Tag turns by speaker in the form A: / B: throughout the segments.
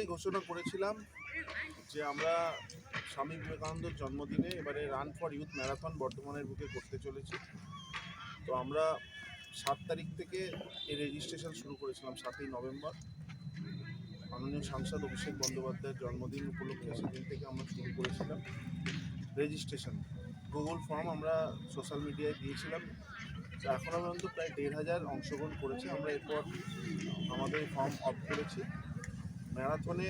A: পূর্বেই ঘোষণা করেছিলাম যে আমরা স্বামী বিবেকানন্দের জন্মদিনে এবারে রান ফর ইউথ ম্যারাথন বর্ধমানের বুকে করতে চলেছি। তো আমরা সাত তারিখ থেকে এই রেজিস্ট্রেশন শুরু করেছিলাম, সাতই নভেম্বর। মাননীয় সাংসদ অভিষেক বন্দ্যোপাধ্যায়ের জন্মদিন উপলক্ষে সেদিন থেকে আমরা শুরু করেছিলাম রেজিস্ট্রেশন গুগল ফর্ম আমরা সোশ্যাল মিডিয়ায় দিয়েছিলাম। এখনও পর্যন্ত প্রায় দেড় হাজার অংশগ্রহণ করেছে। আমরা এরপর আমাদের ফর্ম অফ করেছি। ম্যারাথনে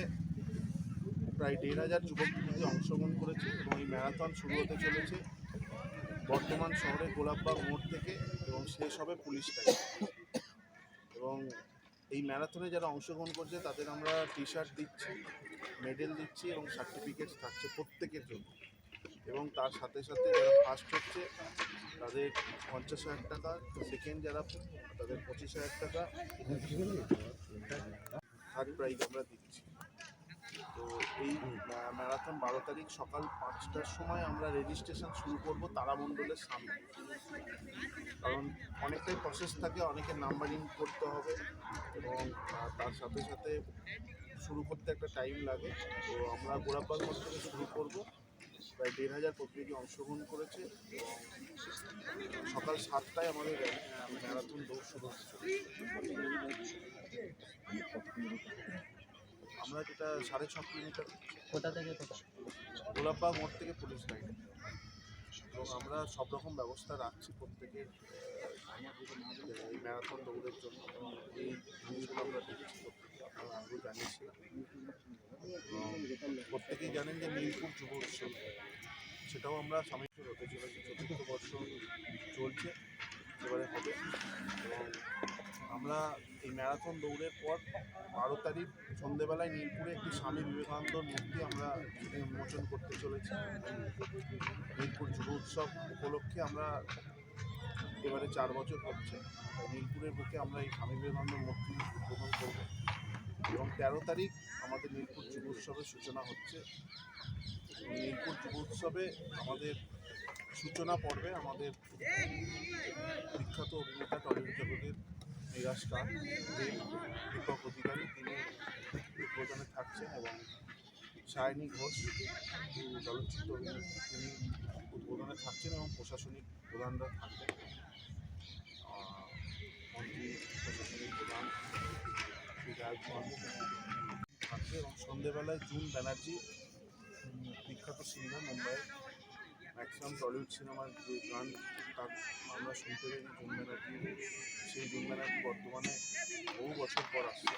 A: প্রায় দেড় হাজার যুবক যুবতী অংশগ্রহণ করেছে এবং এই ম্যারাথন শুরু হতে চলেছে বর্তমান শহরে গোলাপবাগ মোড় থেকে এবং শেষ হবে পুলিশ লাইন এবং এই ম্যারাথনে যারা অংশগ্রহণ করছে, তাদের আমরা টি শার্ট দিচ্ছি মেডেল দিচ্ছি এবং সার্টিফিকেট থাকছে প্রত্যেকের জন্য। এবং তার সাথে সাথে যারা ফার্স্ট হচ্ছে, তাদের পঞ্চাশ হাজার টাকা সেকেন্ড যারা, তাদের পঁচিশ হাজার টাকা। থার্ড প্রাইজ আমরা দিচ্ছি। তো এই ম্যারাথন বারো তারিখ সকাল পাঁচটার সময় আমরা রেজিস্ট্রেশন শুরু করব তারামণ্ডলের সামনে। কারণ অনেকটাই প্রসেস থাকে অনেকের নাম্বারিং করতে হবে এবং তার সাথে সাথে শুরু করতে একটা টাইম লাগে। তো আমরা গোড়াপাল মোড় থেকে শুরু করব। প্রায় দেড় হাজার প্রতিনিধি অংশগ্রহণ করেছে এবং সকাল সাতটায় আমাদের ম্যারাথন দৌড় শুরু হচ্ছে। আমরা যেটা সাড়ে ছ কিলোমিটার
B: কোথা থেকে কোথা?
A: গোলাপবাগ মোড় থেকে পুলিশ লাইন। এবং আমরা সব রকম ব্যবস্থা রাখছি প্রত্যেকের এই ম্যারাথন দৌড়ের জন্য। এই জিনিসগুলো আমরা দেখেছি আপনারা আগেও জানিয়েছিলাম প্রত্যেকেই জানেন যে নীলপুর যুব উৎসব সেটাও আমরা সাময়িক হতে চলেছি। চতুর্থ বর্ষ চলছে এবারে হবে। এবং আমরা এই ম্যারাথন দৌড়ের পর বারো তারিখ সন্ধেবেলায় নীলপুরে একটি স্বামী বিবেকানন্দর মূর্তি আমরা উন্মোচন করতে চলেছি। নীলপুর যুব উৎসব উপলক্ষে আমরা এবারে চার বছর হচ্ছে নীলপুরের বুকে আমরা এই স্বামী বিবেকানন্দ মূর্তি উদ্বোধন করব। এবং তেরো তারিখ আমাদের নীলপুর যুব উৎসবের সূচনা হচ্ছে। নীলপুর যুব উৎসবে আমাদের সূচনা পর্বে আমাদের বিখ্যাত অভিনেতা টলিউড জগতের নিরাজ কার দীপক অধিকারী তিনি উদ্বোধনে থাকছেন এবং সায়নী ঘোষ চলচ্চিত্র তিনি উদ্বোধনে থাকছেন এবং প্রশাসনিক প্রধানরা থাকবেন। মন্ত্রী, প্রশাসনিক প্রধান, বিধায়ক এবং সন্ধেবেলায় জুন ব্যানার্জি বিখ্যাত সিনেমা মুম্বাইয়ের ম্যাক্সিমাম টলিউড সিনেমার যে গান তার আমরা শুনতে পাই জুন সেই জুন ব্যানার্জি বর্তমানে বহু বছর পর আসছে।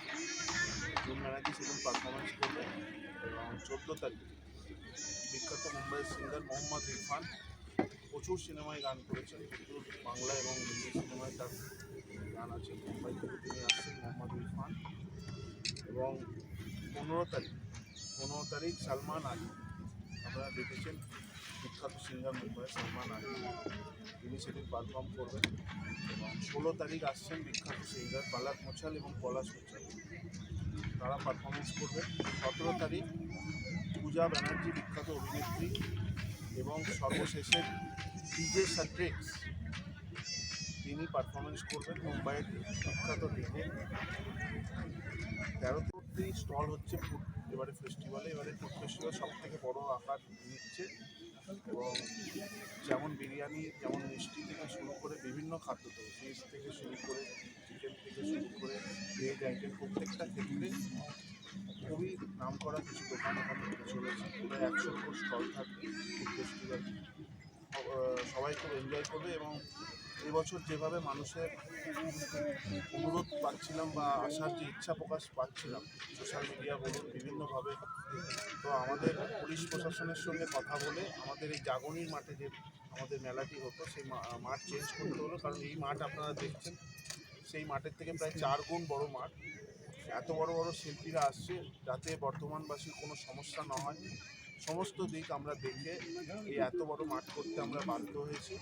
A: জুন ব্যানার্জি সেদিন পারফরমেন্স করবে এবং চোদ্দ তারিখ বিখ্যাত মুম্বাইয়ের সিঙ্গার মোহাম্মদ ইরফান প্রচুর সিনেমায় গান করেছেন, প্রচুর বাংলা এবং হিন্দি সিনেমায় তার গান আছে। মুম্বাই থেকে তিনি আসছেন মোহাম্মদ ইরফান। এবং পনেরো তারিখ পনেরো তারিখ সালমান আলী, আপনারা দেখেছেন বিখ্যাত সিঙ্গার মুম্বাইয়ের সালমান আলী। তিনি সেদিন পারফর্ম করবেন এবং ষোলো তারিখ আসছেন বিখ্যাত সিঙ্গার বালাক মোছাল এবং পলাশ মোছাল। তারা পারফরমেন্স করবেন সতেরো তারিখ পূজা ব্যানার্জি বিখ্যাত অভিনেত্রী এবং সর্বশেষে ডিজে সাট্রিক্স। তিনি পারফরমেন্স করবেন মুম্বাইয়ের বিখ্যাত ডিজে তেরোতেই স্টল হচ্ছে ফুড এবারে ফেস্টিভ্যালে এবারে ফুড ফেস্টিভ্যাল সব থেকে বড় আকার নিচ্ছে এবং যেমন বিরিয়ানি, যেমন মিষ্টি থেকে শুরু করে বিভিন্ন খাদ্য তো ফিশ থেকে শুরু করে চিকেন থেকে শুরু করে ভেজ আইটেম প্রত্যেকটা ক্ষেত্রে খুবই নাম করা কিছু দোকান ওখানে চলেছে। প্রায় একশো স্টল থাকবে সবাই খুব এনজয় করবে এবং এবছর যেভাবে মানুষের অনুরোধ পাচ্ছিলাম বা আসার যে ইচ্ছা প্রকাশ পাচ্ছিলাম সোশ্যাল মিডিয়া বলুন, বিভিন্নভাবে, তো আমাদের পুলিশ প্রশাসনের সঙ্গে কথা বলে আমাদের এই জাগরণীর মাঠে যে আমাদের মেলাটি হতো, সেই মাঠ চেঞ্জ করতে হলো। কারণ এই মাঠ আপনারা দেখছেন, সেই মাঠের থেকে প্রায় চার গুণ বড় মাঠ। এত বড় বড় শিল্পীরা আসছে যাতে বর্তমানবাসীর কোনো সমস্যা না হয়। সমস্ত দিক আমরা দেখে এই এত বড় মাঠ করতে আমরা বাধ্য হয়েছি।